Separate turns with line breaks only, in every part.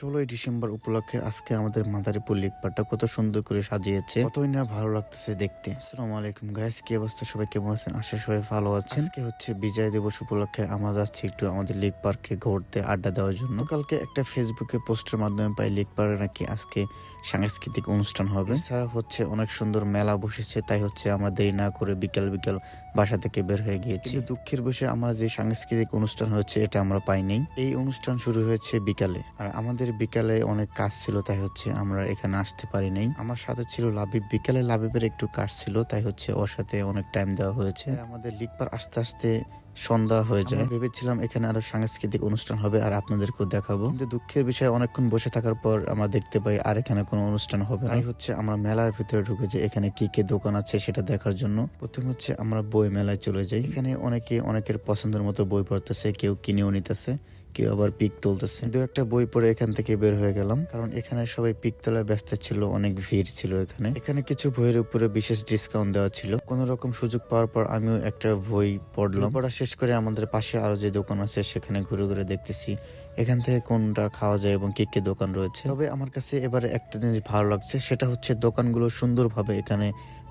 ষোলোই ডিসেম্বর উপলক্ষে আজকে আমাদের মাদারীপুর লিকপাটটা কত সুন্দর করে সাজিয়েছে। কতই না ভালো লাগতেছে দেখতে। আসসালামু আলাইকুম গাইস কি অবস্থা? সবাই কেমন আছেন? আশা সবাই ভালো আছেন। আজকে হচ্ছে বিজয় দিবস উপলক্ষে আমরা যাচ্ছি একটু আমাদের লিক পার্কে ঘুরতে আড্ডা দেওয়ার জন্য। কালকে একটা ফেসবুকে পোস্টের মাধ্যমে পাই লিক পার্কে নাকি আজকে সাংস্কৃতিক অনুষ্ঠান হবে। এছাড়া হচ্ছে অনেক সুন্দর মেলা বসেছে তাই হচ্ছে আমরা দেরি না করে বিকেল বিকেল বাসা থেকে বের হয়ে গিয়েছি। দুঃখের বসে আমরা যে সাংস্কৃতিক অনুষ্ঠান হচ্ছে এটা আমরা পাইনি এই অনুষ্ঠান শুরু হয়েছে বিকালে। আর আমাদের বিকালে অনেক কাজ ছিল, তাই হচ্ছে আমরা এখানে আসতে পারি নাই। আমার সাথে ছিল লাবিব বিকালে, লাবিবের একটু কাজ ছিল, তাই হচ্ছে ওর সাথে অনেক টাইম দেওয়া হয়েছে। আমাদের লিখবার আস্তে আস্তে সন্ধ্যা হয়ে যায়। ভেবেছিলাম এখানে আরও সাংস্কৃতিক অনুষ্ঠান হবে আর আপনাদেরকেও দেখাবো। কিন্তু দুঃখের বিষয়ে, অনেকক্ষণ বসে থাকার পর আমরা দেখতে পাই আর এখানে কোনো অনুষ্ঠান হবে তাই হচ্ছে আমরা মেলার ভিতরে ঢুকে যে এখানে কি কি দোকান আছে সেটা দেখার জন্য প্রথম হচ্ছে আমরা বই মেলায় চলে যাই। এখানে অনেকে অনেকের পছন্দের মতো বই পড়তেছে, কেউ কিনেও নিতেছে। কেউ আবার পিক তুলতেছে। দু একটা বই পড়ে এখান থেকে বের হয়ে গেলাম, কারণ এখানে সবাই পিক তোলায় ব্যস্ত ছিল, অনেক ভিড় ছিল এখানে। এখানে কিছু বইয়ের উপরে বিশেষ ডিসকাউন্ট দেওয়া ছিল। কোন রকম সুযোগ পাওয়ার পর আমিও একটা বই পড়লাম। পড়া শেষ করে আমাদের পাশে আরও যে দোকান আছে, সেখানে ঘুরে ঘুরে দেখতেছি এখান থেকে কোনটা খাওয়া যায় এবং কি কি দোকান রয়েছে। তবে আমার কাছে এবারে একটা জিনিস ভালো লাগছে, সেটা হচ্ছে দোকানগুলো সুন্দরভাবে এখানে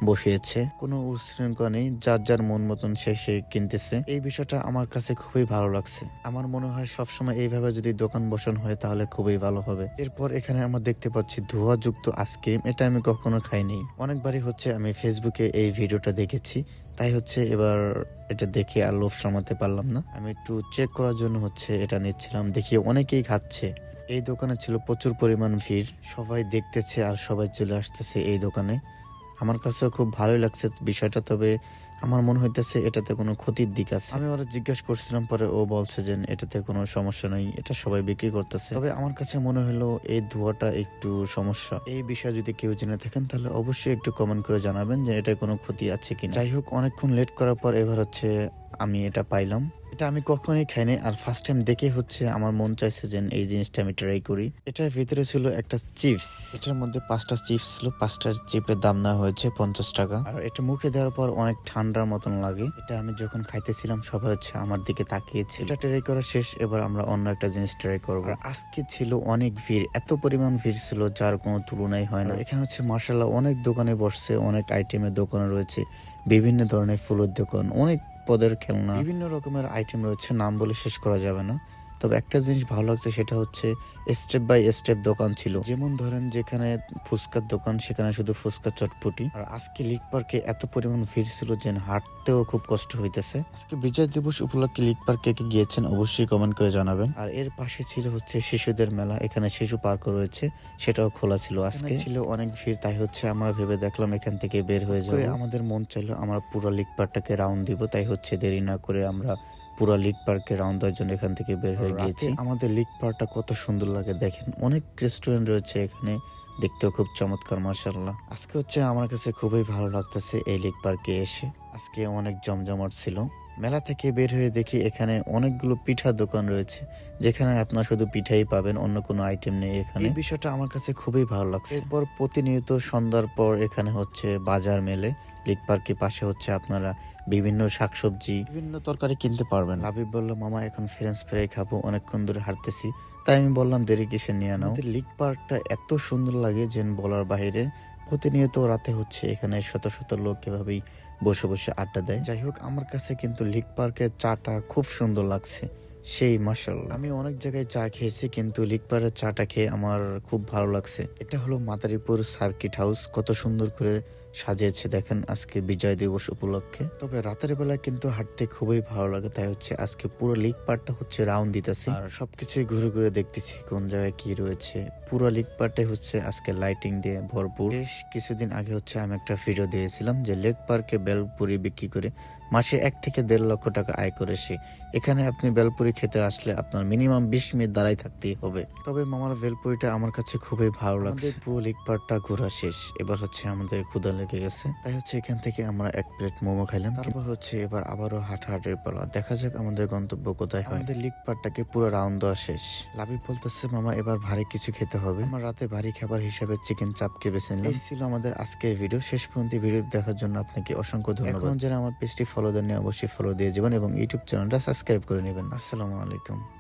বসিয়েছে। কোনো উশৃঙ্খলা নেই, যার যার মন মতন সে সে কিনতেছে। এই বিষয়টা আমার কাছে খুবই ভালো লাগছে। আমার মনে হয় সবসময় এইভাবে যদি দোকান বসানো হয় তাহলে খুবই ভালো হবে। এরপর এখানে আমরা দেখতে পাচ্ছি ধোঁয়াযুক্ত আইসক্রিম এটা আমি কখনো খাইনি। অনেকবারই হচ্ছে আমি ফেসবুকে এই ভিডিওটা দেখেছি। তাই হচ্ছে এবার এটা দেখে আর লোভ সামাতে পারলাম না। আমি একটু চেক করার জন্য হচ্ছে এটা নিচ্ছিলাম। দেখি অনেকেই খাচ্ছে। এই দোকানে ছিল প্রচুর পরিমাণ ভিড়। সবাই দেখতেছে আর সবাই চলে আসতেছে এই দোকানে। আমার কাছেও খুব ভালোই লাগছে বিষয়টা, তবে আমার মনে হইতেছে এটাতে কোনো ক্ষতির দিক আছে। আমি ওরা জিজ্ঞাসা করছিলাম, পরে ও বলছে যে এটাতে কোনো সমস্যা নেই, এটা সবাই বিক্রি করতেছে। তবে আমার কাছে মনে হলো এই ধোঁয়াটা একটু সমস্যা। এই বিষয়ে যদি কেউ জেনে থাকেন, তাহলে অবশ্যই একটু কমেন্ট করে জানাবেন যে এটা কোনো ক্ষতি আছে কিনা। যাই হোক, অনেকক্ষণ লেট করার পর এবার হচ্ছে আমি এটা পাইলাম। এটা আমি কখনোই খাইনি। আর ফার্স্ট টাইম দেখে হচ্ছে আমার মন চাইছে যে এই জিনিসটা আমি ট্রাই করি। এটার ভিতরে ছিল একটা চিপস এটার মধ্যে পাঁচটা চিপস ছিল। পাঁচটার চিপের দাম নেওয়া হয়েছে পঞ্চাশ টাকা। আর এটা মুখে দেওয়ার পর অনেক ঠান্ডার মতন লাগে। এটা আমি যখন খাইতেছিলাম, সবাই হচ্ছে আমার দিকে তাকিয়েছে এটা ট্রাই করা শেষ, এবার আমরা অন্য একটা জিনিস ট্রাই করব। আজকে ছিল অনেক ভিড়। এত পরিমাণ ভিড় ছিল, যার কোনো তুলনাই হয় না। এখানে হচ্ছে মার্শাল্লাহ অনেক দোকানে বসছে, অনেক আইটেমের দোকান রয়েছে। বিভিন্ন ধরনের ফুলের দোকান, অনেক পদের খেলনা। বিভিন্ন রকমের আইটেম রয়েছে নাম বলে শেষ করা যাবে না। তবে একটা জিনিস ভালো লাগছে সেটা হচ্ছে স্টেপ বাই স্টেপ দোকান ছিল। যেমন ধরেন যেখানে ফুচকার দোকান সেখানে শুধু ফুচকা চটপটি। আর আজকে লিক পার্কে এত পরিমাণ ভিড় ছিল যে হাঁটতেও খুব কষ্ট হইতেছে। আজকে বিজয় দিবস উপলক্ষে লিক পার্কে কে গিয়েছেন অবশ্যই কমেন্ট করে জানাবেন। আর এর পাশে ছিল হচ্ছে শিশুদের মেলা এখানে শিশু পার্কও রয়েছে সেটাও খোলা ছিল আজকে। ছিল অনেক ভিড় তাই হচ্ছে আমরা ভেবে দেখলাম এখান থেকে বের হয়ে যাবে। আমাদের মন চাইলো আমরা পুরো লিক পার্কটাকে রাউন্ড দিব তাই হচ্ছে দেরি না করে আমরা পুরো লিক পার্কে রাউন্ড দেওয়ার জন্য এখান থেকে বের হয়ে গিয়েছি। আমাদের লিক পার্কটা কত সুন্দর লাগে দেখেন। অনেক রেস্টুরেন্ট রয়েছে এখানে দেখতেও খুব চমৎকার মার্শাল্লাহ আজকে হচ্ছে আমার কাছে খুবই ভালো লাগতেছে এই লিক পার্কে এসে। আজকে অনেক জমজমাট ছিল। মেলা থেকে বের হয়ে দেখি এখানে অনেকগুলো পিঠা দোকান রয়েছে যেখানে আপনার শুধু পিঠাই পাবেন অন্য কোনো আইটেম নেই এখানে। এই বিষয়টা আমার কাছে খুবই ভালো লাগছে। এরপর প্রতিনিয়ত সন্ধ্যার পর এখানে হচ্ছে বাজার মেলে লিক পার্কের পাশে হচ্ছে আপনারা বিভিন্ন শাকসবজি বিভিন্ন তরকারি কিনতে পারবেন। লাবিব বলল মামা এখন ফ্রেঞ্চ ফ্রাই খাব অনেকক্ষণ ধরে হাঁটতেছি। তাই আমি বললাম দেরি কিসে নিয়ে নাও? লিক পার্কটা এত সুন্দর লাগে যেন বলার বাইরে প্রতিনিয়ত রাতে হচ্ছে এখানে শত শত লোক এভাবেই বসে বসে আড্ডা দেয়। যাই হোক, আমার কাছে কিন্তু লিক পার্কের চাটা খুব সুন্দর লাগছে। সেই মাসাল আমি অনেক জায়গায় চা খেয়েছি, কিন্তু লিক পার্কের চাটা খেয়ে আমার খুব ভালো লাগছে। এটা হলো মাদারীপুর সার্কিট হাউস। কত সুন্দর করে সাজিয়েছে দেখেন আজকে বিজয় দিবস উপলক্ষে। তবে রাতের বেলায় কিন্তু হাঁটতে খুবই ভালো লাগে, তাই হচ্ছে আজকে পুরো লিক পার্টটা হচ্ছে রাউন্ড দিতেছে। আর সবকিছুই ঘুরে ঘুরে দেখতেছি কোন জায়গায় কি রয়েছে। পুরো লিক পার্টে হচ্ছে আজকে লাইটিং দিয়ে ভরপুর। বেশ কিছুদিন আগে হচ্ছে আমি একটা ভিডিও দিয়েছিলাম যে লেক পার্কে বেলপুরি বিক্রি করে মাসে এক থেকে দেড় লক্ষ টাকা আয় করে সে এখানে আপনি বেলপুরি খেতে আসলে আপনার মিনিমাম বিশ মিনিট দাঁড়াই থাকতেই হবে। তবে মামার বেলপুরিটা আমার কাছে খুবই ভালো লাগছে। পুরো লিক পার্টটা ঘোরা শেষ। এবার হচ্ছে আমাদের ক্ষুদা লেগে গেছে। তাই হচ্ছে এখান থেকে আমরা এক প্লেট মোমো খাইলাম। তারপর হচ্ছে এবার আবারও হাঁটাহাঁটির পালা। দেখা যাক আমাদের গন্তব্য কোথায় হয়। আমাদের লিক পার্টটাকে পুরো রাউন্ড দেওয়া শেষ। লাভি বলতেছে, মামা, এবার ভারী কিছু খেতে হবে। আমার রাতে ভারী খাবার হিসাবে চিকেন চাপকে বেছে নিলাম। এই ছিল আমাদের আজকের ভিডিও শেষ পর্যন্ত ভিডিও দেখার জন্য আপনাকে অসংখ্য ধন্যবাদ। এখন যারা আমার পেজটি ফলো দেননি, অবশ্যই ফলো দিয়ে যাবেন এবং ইউটিউব চ্যানেলটা সাবস্ক্রাইব করে নেবেন। আসসালামু আলাইকুম।